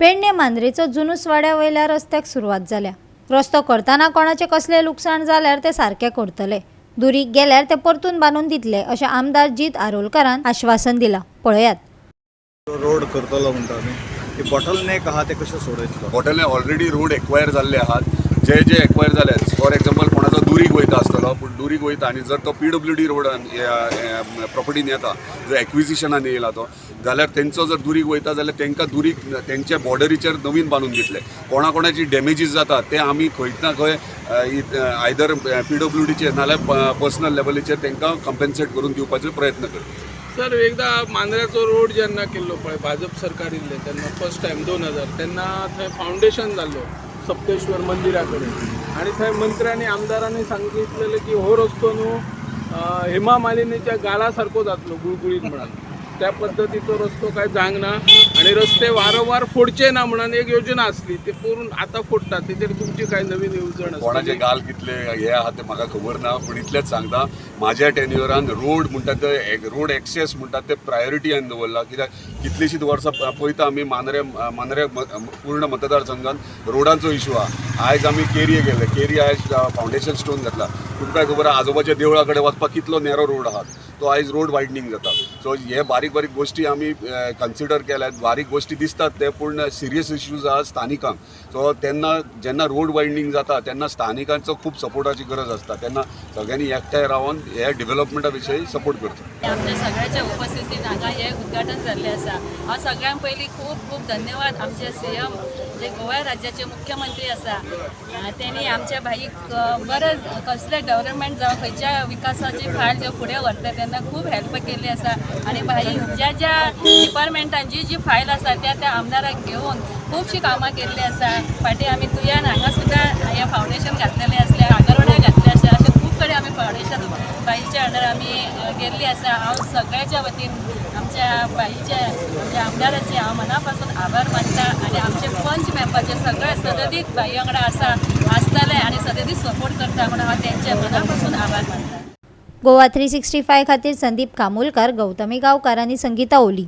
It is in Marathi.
पेडणे मांद्रेचो जुनूस वाड्या वयल्या रस्त्याक सुरवात जाल्या रस्तो करतना कोणाचें कसलें लुकसाण जाल्यार ते सारकें करतले. दुरीक गेल्यार ते परतून बांदून दितले अशें आमदार जीत आरोलकरान आश्वासन दिलां. पळयात. रोड करतलो म्हणटा आमी ते बॉटलनेक आहा ते कशें सोडयतलो? हॉटेलांनी ऑलरेडी रोड एक्वायर जाल्ले आहात. जे जे एक्वायर जाले फॉर एक्झाम्पल कोणाचो दुरीक वयता आसतलो पूण दुरीक वयता आनी जर तो पी डब्ल्यू डी रोडान प्रॉपर्टीन येता जो एक्विजिशनान येयला तो जाल्यार तेंचो जर दुरीक वयता जाल्यार तेंकां दुरीक तेंच्या बॉर्डरीचेर नवीन बांदून दितले कोणा कोणाची डॅमेजीस जाता ते आमी खंय ना खंय आयदर पी डब्ल्यू डीचेर नाल्यार पर्सनल लेवलीचेर तेंकां कंपेन्सेट करून दिवपाचो प्रयत्न करता. सर एकदा मांद्र्याचो रोड जेन्ना केल्लो पळय भाजप सरकार इल्लें तेन्ना फर्स्ट टायम दोन हजार तेन्ना थंय फावंडेशन जाल्लो सप्तेश्वर मंदिराकडे. आणि आनी थंय मंत्र्यांनी आमदारांनी सांगितलेलं की हो रस्तो न्हू हेमा मालिनीच्या गाला जातलो गुळगुळीत म्हणाल त्या पद्दतीचो रस्तो काय जावंक ना आनी रस्ते वारंवार फोडचे ना म्हणून एक योजना आसली ती पूर्ण आतां फोडटा तेजेर तुमची काय नवीन येवजण कोणाचे गाल कितले हे आहा ते म्हाका खबर ना पूण इतलेंच सांगता म्हाज्या टेन्युअरान रोड म्हणटा ते रोड एक्सेस म्हणटा ते प्रायोरिटी हांवें दवरला कित्याक कितलींशींच वर्सां पळयता आमी मांद्रे मांद्रे पूर्ण मतदारसंघान रोडांचो इशू आहा. आयज आमी केरये गेले. केरी आयज फावंडेशन स्टोन घातला. तुमकां खबर आहा आजोबाच्या देवळा कडेन वचपाक कितलो नेरो रोड आहा तो आयज रोड वायडनींग जाता. सो हे बारीक बारीक गोश्टी आमी कन्सिडर केल्यात. बारीक गोश्टी दिसतात ते पूण सिरियस इश्यूज आहा स्थानिकांक. सो तेन्ना जेन्ना रोड वायडनींग जाता तेन्ना स्थानिकांचो खूब सपोर्टाची गरज आसता तेन्ना सगळ्यांनी एकठांय रावन हे डेव्हलपमेंटा विशयी सपोर्ट करचो आमच्या सगळ्याच्या उपस्थितीत हांगा हे उद्घाटन जाल्लें आसा हांव सगळ्यांक पयलीं खूब खूब धन्यवाद आमचे सी एम जे गोवा राज्याचे मुख्यमंत्री आसा त्यांनी तेणी आमच्या भाईक अं, कसले डेव्हलपमेंट जावं खंयच्या विकासाची फायल जे फुडें व्हरता तेन्ना खूब हेल्प केल्ली आसा आनी भाई ज्या ज्या डिपार्टमेंटांची जी फायल आसा त्या त्या आमदाराक घेवन खुबशीं कामां केल्ली आसा फाटीं आमी तुयान हांगा सुद्दां हें फावंडेशन घातलेलें आसलें आगरवाड्या घातलें आसा अशें खूब कडेन आमी फावंडेशन बाईच्या अंडर आमी गेल्ली आसा हांव सगळ्याच्या वतीन आमच्या बाईच्या आमच्या आमदाराचे हांव मना पासून आभार मानता. पंच मेंबरचे सगळे सदतीत बाई वांगडा आसा आसताले आनी सदतीत सपोर्ट करता म्हणून हांव तेंचे मना पासून आभार मानता गोवा थ्री सिक्स्टी फाय खातीर संदीप कामोलकार गौतमी गांवकार आनी संगीता ओली.